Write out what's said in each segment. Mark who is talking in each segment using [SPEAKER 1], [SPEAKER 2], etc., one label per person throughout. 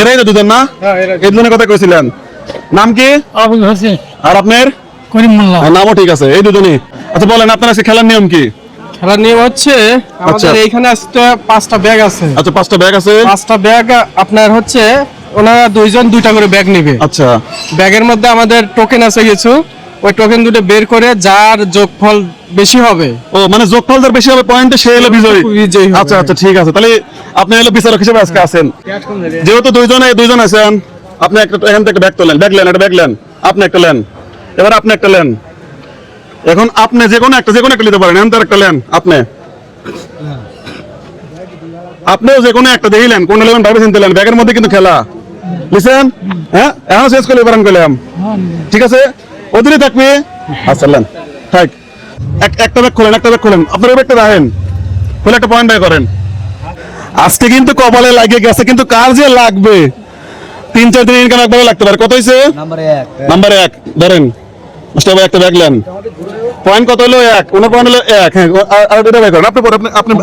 [SPEAKER 1] এরাই তো দুজন না?
[SPEAKER 2] হ্যাঁ,
[SPEAKER 1] এই দুজনের কথা কইছিলেন। নাম কি?
[SPEAKER 2] আবুল হোসেন।
[SPEAKER 1] আর আপনার?
[SPEAKER 2] করিম মোল্লা।
[SPEAKER 1] আর নামও ঠিক আছে এই দুজনই। আচ্ছা বলেন আপনার আজকে খেলার নিয়ম কি?
[SPEAKER 3] খেলার নিয়ম হচ্ছে
[SPEAKER 1] আচ্ছা।
[SPEAKER 3] আমাদের এইখানে আজকে পাঁচটা ব্যাগ আছে।
[SPEAKER 1] আচ্ছা পাঁচটা ব্যাগ আছে?
[SPEAKER 3] পাঁচটা ব্যাগ আপনার হচ্ছে ওনারা দুইজন দুইটা করে ব্যাগ নেবে।
[SPEAKER 1] আচ্ছা।
[SPEAKER 3] ব্যাগের মধ্যে আমাদের টোকেন আছে কিছু। ওই টোকেন দুটো বের করে যার যোগফল বেশি হবে।
[SPEAKER 1] ও মানে যোগফল যার বেশি হবে পয়েন্টে সে হলো বিজয়ী।
[SPEAKER 3] বিজয়ী
[SPEAKER 1] আচ্ছা আচ্ছা ঠিক আছে। তাহলে আপনি হলো বিচারক হিসেবে আজকে আছেন। যেহেতু দুইজনে দুইজন আছেন আপনি একটা এখান থেকে ব্যাগ তোলেন। ব্যাগ লেন একটা ব্যাগ লেন। আপনি একটা লেন। এবার আপনি একটা লেন। এখন আপনি যে কোনো একটা যে কোনো একটা নিতে পারেন। এখন তার একটা লেন আপনি। আপনিও যে কোনো একটা দেখিলেন কোন লেবেন ভাবে চিনতে লেন। ব্যাগের মধ্যে কিন্তু খেলা। লিসেন হ্যাঁ? এখন শেষ করলে পারেন করলাম ঠিক আছে? ওদিনই থাকবে? আচ্ছা এক- একটা ব্যাগ খোলেন একটা ব্যাগ খোলেন। আপনার ব্যাগটা রাখেন। খুলে একটা পয়েন্ট বাই করেন। আজকে কিন্তু কপালে লাগে গেছে কিন্তু কার যে লাগবে? তিন চার দিন ইনকাম একবারে লাগতে পারে। কত হয়েছে নাম্বার এক। ধরেন একটা ব্যাগ নেন। পয়েন্ট কত হলো? এক। কোন পয়েন্ট হলো এক। হ্যাঁ আর দুটো বাই করেন। আপনি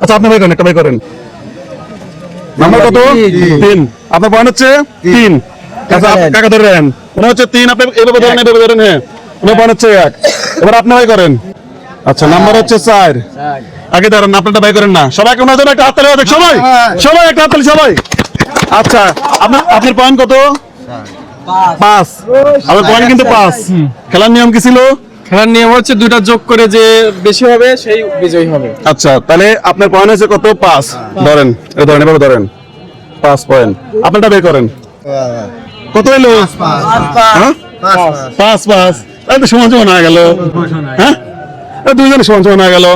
[SPEAKER 1] আচ্ছা আপনি বাই করেন একটা বাই করেন। নাম্বার কত? তিন। আপনার পয়েন্ট হচ্ছে তিন। আচ্ছা কাকা ধরেন ওনার হচ্ছে তিন আপনি এভাবে ধরেন এভাবে ধরেন হ্যাঁ। পয়েন্ট হচ্ছে এক। এবার আপনি বাই করেন। আচ্ছা নাম্বার হচ্ছে চার। আগে দাঁড়ান আপনারটা বাই করেন না। সবাইকে ওনার জন্য একটা হাততালি হবে সবাই। সবাই একটা হাততালি সবাই। আচ্ছা আপনার আপনার পয়েন্ট কত? পাঁচ। আমার পয়েন্ট কিন্তু পাঁচ। খেলার নিয়ম কি ছিল?
[SPEAKER 3] খেলার নিয়ম হচ্ছে দুটা যোগ করে যে বেশি হবে সেই বিজয়ী হবে।
[SPEAKER 1] আচ্ছা তাহলে আপনার পয়েন্ট হচ্ছে কত? পাঁচ। ধরেন ধরেন এভাবে ধরেন। পাঁচ পয়েন্ট আপনারটা বের করেন। কত এলো হ্যাঁ? পাঁচ পাঁচ। এই তো সমান সমান হয়ে গেল। হ্যাঁ? দুইজনে সমান সমান হয়ে গেল।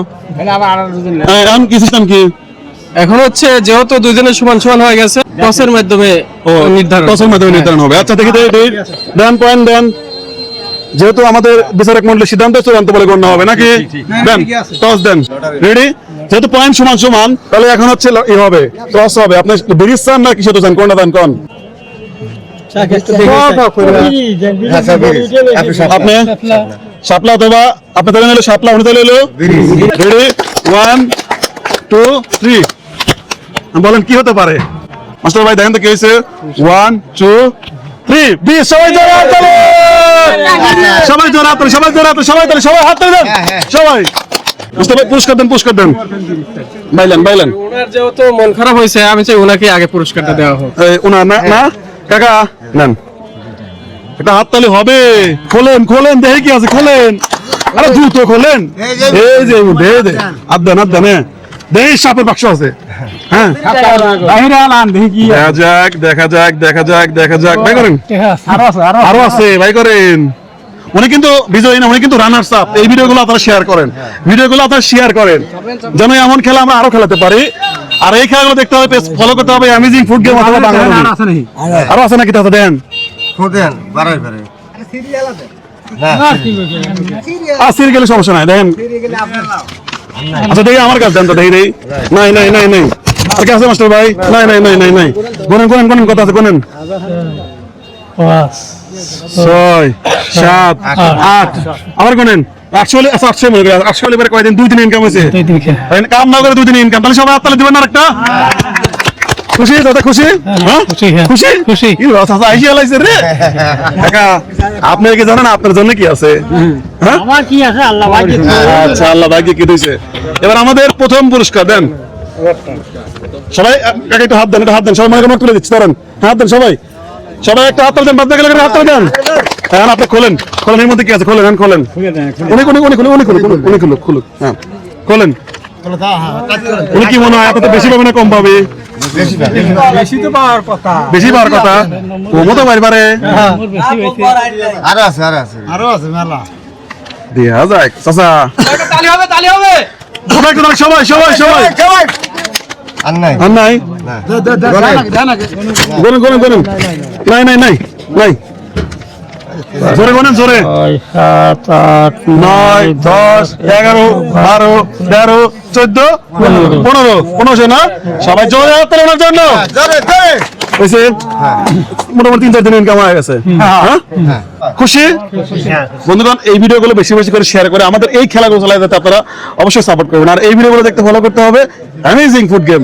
[SPEAKER 1] হ্যাঁ, এখন কি সিস্টেম কি?
[SPEAKER 3] এখন হচ্ছে যেহেতু দুজনের সমান সমান হয়ে গেছে টসের মাধ্যমে
[SPEAKER 1] ও
[SPEAKER 3] নির্ধারণ।
[SPEAKER 1] টসের মাধ্যমে নির্ধারণ হবে। আচ্ছা দেখি। দেন পয়েন্ট দেন। যেহেতু আমাদের বিচারক মন্ডলের সিদ্ধান্ত চূড়ান্ত বলে গণ্য হবে নাকি? দেন টস দেন। রেডি যেহেতু পয়েন্ট সমান সমান তাহলে এখন হচ্ছে ই হবে টস হবে। আপনি ব্রিজ চান না কিসে তো চান? কোনটা দেন কোন? আপনি তাহলে তাহলে রেডি ওয়ান টু থ্রি বলেন কি হতে পারে মাস্টার ভাই দেখেন তো হয়েছে ওয়ান টু থ্রি বি সবাই জোরে সবাই সবাই সবাই সবাই হাত সবাই ভাই পুরস্কার দেন পুরস্কার দেন বাইলেন বাইলেন
[SPEAKER 3] ওনার যেহেতু মন খারাপ হয়েছে আমি চাই ওনাকে আগে পুরস্কারটা দেওয়া হোক
[SPEAKER 1] ওনার না কাকা নেন। এটা হাততালি হবে। খোলেন খোলেন দেখে কি আছে? খোলেন। আরে দ্রুত খোলেন। এই যে দে দে আদান আদান হ্যাঁ। সাপের বাক্স আছে। হ্যাঁ।
[SPEAKER 2] বাইরে আলান দেখি কি
[SPEAKER 1] দেখা যাক দেখা যাক দেখা যাক দেখা যাক। ভাই করেন।
[SPEAKER 2] আরও আছে আরও
[SPEAKER 1] আরও আছে ভাই করেন। উনি কিন্তু বিজয়ী না উনি কিন্তু রানার্স আপ এই ভিডিওগুলো আপনারা শেয়ার করেন। ভিডিওগুলো আপনারা শেয়ার করেন। যেন এমন খেলা আমরা আরও খেলাতে পারি। আর এই খেলাগুলো দেখতে হবে ফলো করতে হবে অ্যামেজিং ফুড গেম অথবা বাংলা movie।
[SPEAKER 2] আছে নাকি?
[SPEAKER 1] আরও আছে নাকি তাতে? দেন।
[SPEAKER 4] খোদেন বাড়াই বাড়াই।
[SPEAKER 1] আসির গেলে সমস্যা নাই দেখেন আচ্ছা দেখি আমার কাছে দেন তো দেখি দেখি। নাই নাই নাই নাই। আর কাছে মাস্টার ভাই? নাই নাই নাই নাই নাই। গনেন গনেন গনেন কত আছে গনেন। ছয় সাত আট। আবার গনেন। আটশো হলে আটশো মনে করি আটশো হলে কয়দিন? দুই দিন ইনকাম হয়েছে।
[SPEAKER 2] দুই দিন খেয়ে
[SPEAKER 1] তাই না? কাম না করে দুই দিন ইনকাম তাহলে সবাই হাততালি দিবেন না একটা খুশি? দাদা খুশি?
[SPEAKER 2] খুশি।
[SPEAKER 1] খুশি?
[SPEAKER 2] খুশি।
[SPEAKER 1] কি কথা আইসি আলাইছে রে। কাকা আপনি কি জানেন আপনার জন্য কি আছে? হ্যাঁ?
[SPEAKER 2] আমার কি আছে? আল্লাহ ভাগ্যে
[SPEAKER 1] আচ্ছা আল্লাহ ভাগ্যে কি দিয়েছে? এবার আমাদের প্রথম পুরস্কার দেন। সবাই কাকা একটু হাত দেন একটু হাত দেন। সবাই মনে করে তুলে দিচ্ছি দাঁড়ান। হাত দেন সবাই। সবাই একটা হাত তালি দেন বাদ গেলে হাত তালি দেন। হ্যাঁ আপনি খোলেন খোলেন এর মধ্যে কি আছে? খোলেন হ্যাঁ খোলেন। উনি উনি উনি খুলুন উনি খুলুন উনি খুলুন খুলুন হ্যাঁ খোলেন। উনি কি মনে হয় আপনাদের বেশি পাবে না কম পাবে?
[SPEAKER 2] বেশি তো পাওয়ার কথা।
[SPEAKER 1] কমও তো পারে
[SPEAKER 4] আরও আছে আরও আছে।
[SPEAKER 2] আরও আছে মেলা।
[SPEAKER 1] দিয়া যাক চাচা।
[SPEAKER 3] তালি হবে তালি হবে।
[SPEAKER 1] সবাই সবাই সবাই সবাই।
[SPEAKER 4] আর নাই।
[SPEAKER 1] আর নাই? সবাই মোটামুটি তিন চার দিন ইনকাম হয়ে গেছে? খুশি বন্ধুগণ, এই ভিডিওগুলো বেশি বেশি করে শেয়ার করে আমাদের এই খেলাগুলো চালাতে আপনারা অবশ্যই সাপোর্ট করবেন আর এই ভিডিওগুলো দেখতে ফলো করতে হবে অ্যামেজিং ফুড গেম